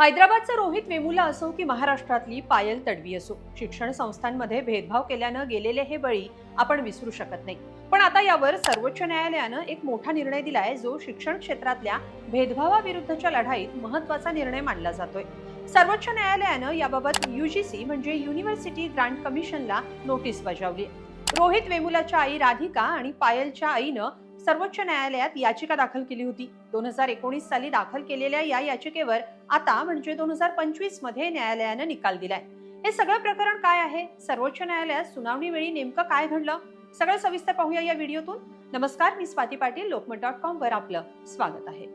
हैदराबादचा रोहित वेमुला असो की महाराष्ट्रातली पायल तडवी असो शिक्षण संस्थांमध्ये भेदभाव केल्यानं गेलेले हे बळी आपण विसरू शकत नाही. पण आता यावर सर्वोच्च न्यायालयानं एक मोठा निर्णय दिलाय जो शिक्षण क्षेत्रातल्या भेदभावाविरुद्धच्या लढाईत महत्त्वाचा निर्णय मानला जातोय. सर्वोच्च न्यायालयानं याबाबत युजीसी म्हणजे युनिव्हर्सिटी ग्रांट कमिशनला नोटीस बजावली रोहित वेमुलाच्या आई राधिका आणि पायलच्या आईनं सर्वोच्च न्यायालयात याचिका दाखल केली होती. दोन हजार एकोणीस साली दाखल केलेल्या या याचिकेवर आता म्हणजे दोन हजार पंचवीसमध्ये न्यायालयानं निकाल दिलाय. हे सगळं प्रकरण काय आहे? सर्वोच्च न्यायालयात सुनावणी वेळी नेमकं काय घडलं? सगळं सविस्तर पाहूया या व्हिडिओतून. नमस्कार मी स्वाती पाटील लोकमत डॉट कॉम वर आपलं स्वागत आहे.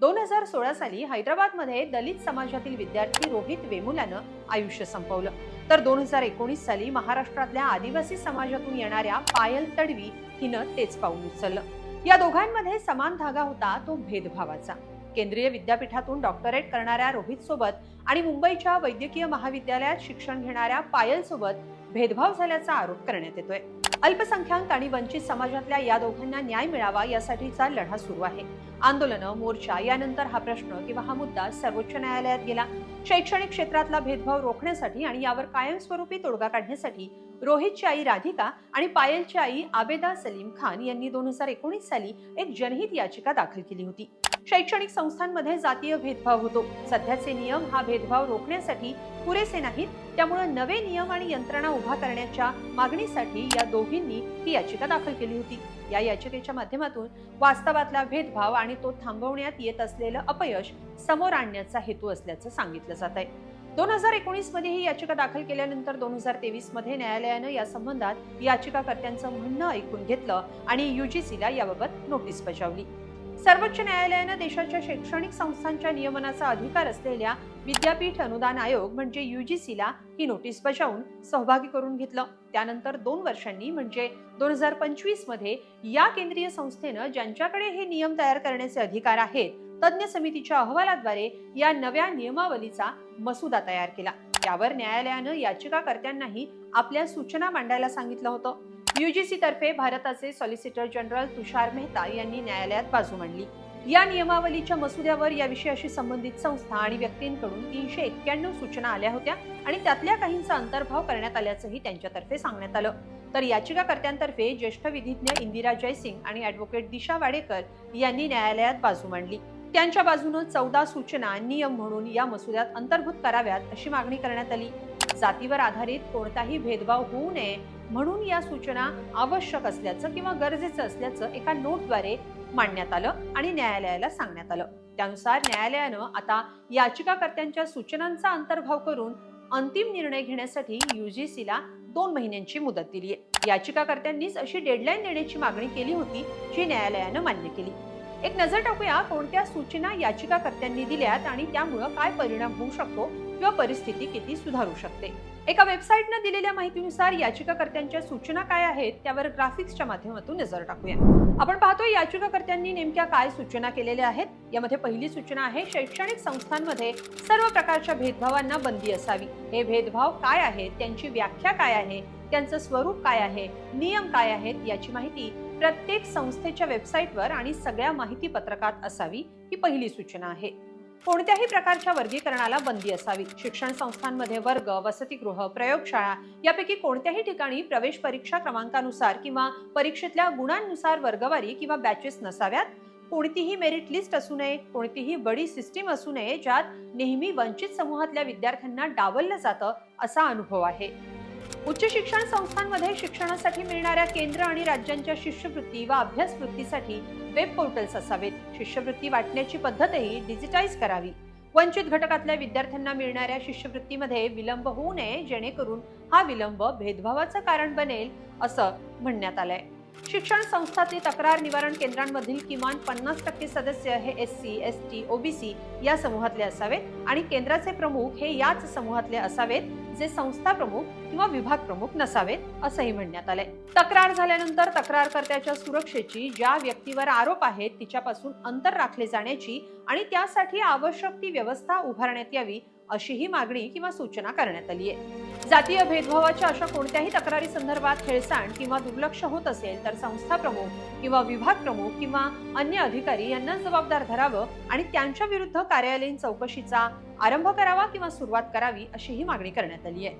दोन हजार सोळा साली हैदराबादमध्ये दलित समाजातील विद्यार्थी रोहित वेमुलानं आयुष्य संपवलं. तर दोन हजार एकोणीस साली महाराष्ट्रातल्या आदिवासी समाजातून येणाऱ्या पायल तडवी हिनं तेच पाऊल उचललं. या दोघांमध्ये समान धागा होता तो भेदभावाचा. केंद्रीय विद्यापीठातून डॉक्टरेट करणाऱ्या रोहित सोबत आणि मुंबईच्या वैद्यकीय महाविद्यालयात शिक्षण घेणाऱ्या पायल सोबत भेदभाव झाल्याचा आरोप करण्यात येतोय. अल्पसंख्याक आणि वंचित समाजातल्या या दोघांना न्याय मिळावा यासाठीचा लढा सुरू आहे. आंदोलनं मोर्चा यानंतर हा प्रश्न किंवा हा मुद्दा सर्वोच्च न्यायालयात गेला. शैक्षणिक क्षेत्रातला भेदभाव रोखण्यासाठी आणि यावर कायमस्वरूपी तोडगा काढण्यासाठी रोहितची आई राधिका आणि पायलची आई आबेदा सलीम खान यांनी दोन हजार एकोणीस साली एक जनहित याचिका दाखल केली होती. शैक्षणिक संस्थांमध्ये जातीय भेदभाव होतो. सध्याचे नियम हा भेदभाव रोखण्यासाठी पुरेसे नाहीत. त्यामुळे नवे नियम आणि यंत्रणा उभा करण्याच्या मागणीसाठी या दोघींनी ही याचिका दाखल केली होती. या याचिकेच्या माध्यमातून वास्तवातला भेदभाव आणि तो थांबवण्यात येत असलेलं अपयश समोर आणण्याचा हेतू असल्याचं सांगितलं जात आहे. दोन हजार एकोणीसमध्ये ही याचिका दाखल केल्यानंतर दोन हजार तेवीसमध्ये न्यायालयानं या संबंधात याचिकाकर्त्यांचं म्हणणं ऐकून घेतलं आणि युजीसीला याबाबत नोटीस बजावली. सर्वोच्च न्यायालयानं देशाच्या शैक्षणिक संस्थांच्या नियमनाचा अधिकार असलेल्या विद्यापीठ अनुदान आयोग म्हणजे युजीसीला ही नोटीस बजावून सहभागी करून घेतलं. त्यानंतर दोन वर्षांनी म्हणजे दोन हजार पंचवीसमध्ये या केंद्रीय संस्थेनं ज्यांच्याकडे हे नियम तयार करण्याचे अधिकार आहेत तज्ज्ञ समितीच्या अहवालाद्वारे या नव्या नियमावलीचा मसुदा तयार केला. त्यावर न्यायालयानं याचिकाकर्त्यांनाही आपल्या सूचना मांडायला सांगितलं होतं. युजीसीतर्फे भारताचे सॉलिसिटर जनरल तुषार मेहता यांनी न्यायालयात बाजू मांडली. या नियमावलीच्या मसुद्यावर या विषयाशी संबंधित संस्था आणि व्यक्तींकडून तीनशे एक्क्याण्णव सूचना आल्या होत्या आणि त्यातल्या काहींचा अंतर्भाव करण्यात आल्याचंही त्यांच्यातर्फे सांगण्यात आलं. तर याचिकाकर्त्यांतर्फे ज्येष्ठ विधिज्ञ इंदिरा जयसिंग आणि ऍडव्होकेट दिशा वाडेकर यांनी न्यायालयात बाजू मांडली. त्यांच्या बाजूनं चौदा सूचना नियम म्हणून या मसुद्यात अंतर्भूत कराव्यात अशी मागणी करण्यात आली. जातीवर आधारित कोणताही भेदभाव होऊ नये म्हणून या सूचना आवश्यक असल्याचं किंवा गरजेचं असल्याचं एका नोटद्वारे मांडण्यात आलं आणि न्यायालयाला सांगण्यात आलं. त्यानुसार न्यायालयानं आता याचिकाकर्त्यांच्या सूचनांचा अंतर्भाव करून अंतिम निर्णय घेण्यासाठी युजीसीला दोन महिन्यांची मुदत दिली आहे याचिकाकर्त्यांनीच अशी डेडलाईन देण्याची मागणी केली होती जी न्यायालयानं मान्य केली. एक नजर टाकूया कोणत्या सूचना याचिकाकर्त्यांनी दिल्यात आणि त्यामुळं काय परिणाम होऊ शकतो किंवा परिस्थिती किती सुधारू शकते? एका वेबसाईटनं दिलेल्या माहितीनुसार याचिकाकर्त्यांच्या सूचना काय आहेत त्यावर ग्राफिक्सच्या माध्यमातून नजर टाकूया. आपण पाहतो याचिकाकर्त्यांनी नेमक्या काय सूचना केलेल्या आहेत? यामध्ये पहिली सूचना आहे शैक्षणिक संस्थांमध्ये सर्व प्रकारच्या भेदभावांना बंदी असावी. हे भेदभाव काय आहेत? त्यांची व्याख्या काय आहे? त्यांचं स्वरूप काय आहे? नियम काय आहेत? याची माहिती प्रत्येक संस्थेच्या वेबसाईटवर आणि सगळ्या माहिती पत्रकात असावी ही पहिली सूचना आहे. कोणत्याही प्रकारच्या वर्गीकरणाला बंदी असावी. शिक्षण संस्थांमध्ये वर्ग वसतिगृह प्रयोगशाळा यापैकी कोणत्याही ठिकाणी प्रवेश परीक्षा क्रमांकानुसार किंवा परीक्षेतल्या गुणांनुसार वर्गवारी किंवा बॅचेस नसाव्यात. कोणतीही मेरिट लिस्ट असू नये कोणतीही बडी सिस्टीम असू नये ज्यात नेहमी वंचित समूहातल्या विद्यार्थ्यांना डावललं जातं असा अनुभव आहे. उच्च शिक्षण संस्थांमध्ये शिक्षणासाठी मिळणाऱ्या केंद्र आणि राज्यांच्या शिष्यवृत्ती व अभ्यासवृत्तीसाठी वेब पोर्टल्स असावेत. शिष्यवृत्ती वाटण्याची पद्धतही डिजिटाईज करावी. वंचित घटकातल्या विद्यार्थ्यांना मिळणाऱ्या शिष्यवृत्तीमध्ये विलंब होऊ नये जेणेकरून हा विलंब भेदभावाचं कारण बनेल असं म्हणण्यात आलंय. शिक्षण संस्थातील तक्रार निवारण केंद्रांमधील किमान पन्नास टक्के सदस्य हे S C S T OBC या समूहातले असावेत आणि केंद्राचे प्रमुख हे याच समूहातले असावेत जे संस्था प्रमुख किंवा विभाग प्रमुख नसावेत असंही म्हणण्यात आलंय. तक्रार झाल्यानंतर तक्रारकर्त्याच्या सुरक्षेची ज्या व्यक्तीवर आरोप आहेत तिच्यापासून अंतर राखले जाण्याची आणि त्यासाठी आवश्यक ती व्यवस्था उभारण्यात यावी अशीही मागणी किंवा सूचना करण्यात आली आहे. जातीय भेदभावाच्या अशा कोणत्याही तक्रारी संदर्भात खेळसाण किंवा दुर्लक्ष होत असेल तर संस्था प्रमुख किंवा विभाग प्रमुख किंवा अन्य अधिकारी यांना जबाबदार धरावं आणि त्यांच्या विरुद्ध कार्यालयीन चौकशीचा आरंभ करावा किंवा सुरुवात करावी अशीही मागणी करण्यात आली आहे.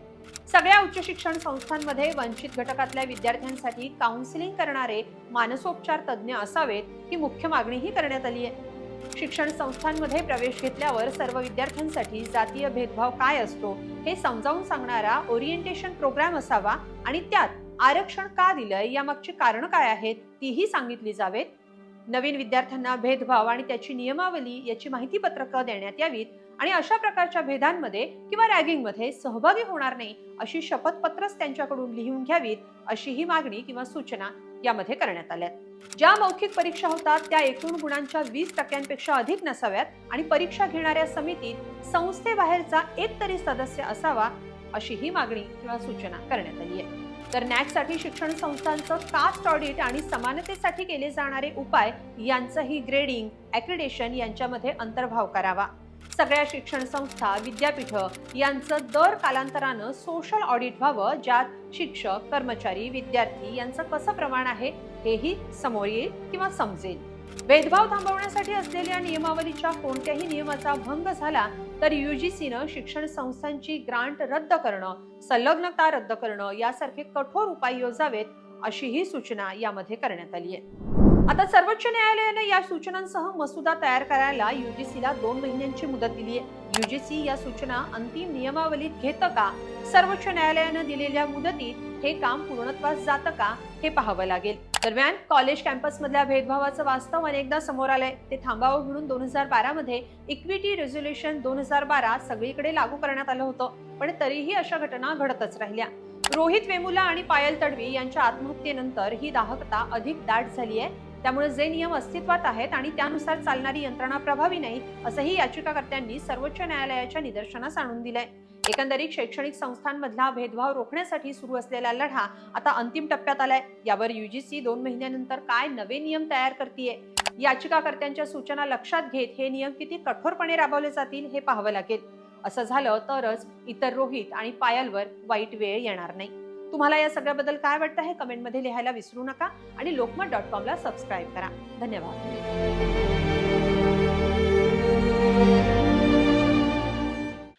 सगळ्या उच्च शिक्षण संस्थांमध्ये वंचित घटकातल्या विद्यार्थ्यांसाठी काउन्सिलिंग करणारे मानसोपचार तज्ज्ञ असावेत ही मुख्य मागणीही करण्यात आली आहे. शिक्षण संस्थांमध्ये प्रवेश घेतल्यावर सर्व विद्यार्थ्यांसाठी जातीय भेदभाव काय असतो हे समजावून सांगणारा ओरिएंटेशन प्रोग्राम असावा आणि त्यात आरक्षण का दिलंय यामागची कारण काय आहेत तीही सांगितली जावेत. नवीन विद्यार्थ्यांना भेदभाव आणि त्याची नियमावली याची माहिती पत्रकं देण्यात यावीत आणि अशा प्रकारच्या भेदांमध्ये किंवा रॅगिंगमध्ये सहभागी होणार नाही अशी शपथपत्रच त्यांच्याकडून लिहून घ्यावीत अशी ही मागणी किंवा सूचना यामध्ये करण्यात आल्या ज्या मौखिक परीक्षा होतात त्या एकूण गुणांच्या वीस टक्क्यांपेक्षा अधिक नसाव्यात आणि परीक्षा घेणाऱ्या समितीत संस्थेबाहेरचा एक तरी सदस्य असावा अशी ही मागणी किंवा सूचना करण्यात आली आहे. तर नॅकसाठी शिक्षण संस्थांचं कास्ट ऑडिट आणि समानतेसाठी केले जाणारे उपाय यांचंही ग्रेडिंग ॲक्रिडेशन यांच्यामध्ये अंतर्भाव करावा. सगळ्या शिक्षण संस्था विद्यापीठ यांचं दर कालांतरानं सोशल ऑडिट व्हावं ज्यात शिक्षक कर्मचारी विद्यार्थी यांचं कसं प्रमाण आहे हेही समोर येईल किंवा समजेल. भेदभाव थांबवण्यासाठी असलेल्या नियमावलीच्या कोणत्याही नियमाचा भंग झाला तर युजीसीनं शिक्षण संस्थांची ग्रांट रद्द करणं संलग्नता रद्द करणं यासारखे कठोर उपाय योजावेत अशीही सूचना यामध्ये करण्यात आली आहे. आता सर्वोच्च न्यायालयाने या सूचनांसह मसुदा तयार करायला युजीसीला दोन महिन्यांची मुदत दिली आहे युजीसी या सूचना अंतिम नियमावलीत घेतं का? सर्वोच्च न्यायालयानं दिलेल्या मुदतीत हे काम पूर्णत्वास जातं का? हे पाहावं लागेल. दरम्यान कॉलेज कॅम्पसमधल्या भेदभावाचं वास्तव अनेकदा समोर आलंय. ते थांबावं म्हणून दोन हजार बारामध्ये इक्विटी रेझोल्युशन दोन हजार बारा सगळीकडे लागू करण्यात आलं होतं. पण तरीही अशा घटना घडतच राहिल्या. रोहित वेमुला आणि पायल तडवी यांच्या आत्महत्येनंतर ही दाहकता अधिक दाट झाली आहे त्यामुळे जे नियम अस्तित्वात आहेत आणि त्यानुसार चालणारी यंत्रणा प्रभावी नाही असंही याचिकाकर्त्यांनी सर्वोच्च न्यायालयाच्या निदर्शनास आणून दिलंय. एकंदरीत शैक्षणिक संस्थांमधला भेदभाव रोखण्यासाठी सुरू असलेला लढा आता अंतिम टप्प्यात आलाय. यावर युजीसी दोन महिन्यानंतर काय नवे नियम तयार करतीये? याचिकाकर्त्यांच्या सूचना लक्षात घेत हे नियम किती कठोरपणे राबवले जातील हे पाहावं लागेल. असं झालं तरच इतर रोहित आणि पायलवर वाईट वेळ येणार नाही. तुम्हाला या सगळ्याबद्दल काय वाटतं हे कमेंटमध्ये लिहायला विसरू नका आणि लोकमत डॉट कॉमला सबस्क्राईब करा. धन्यवाद.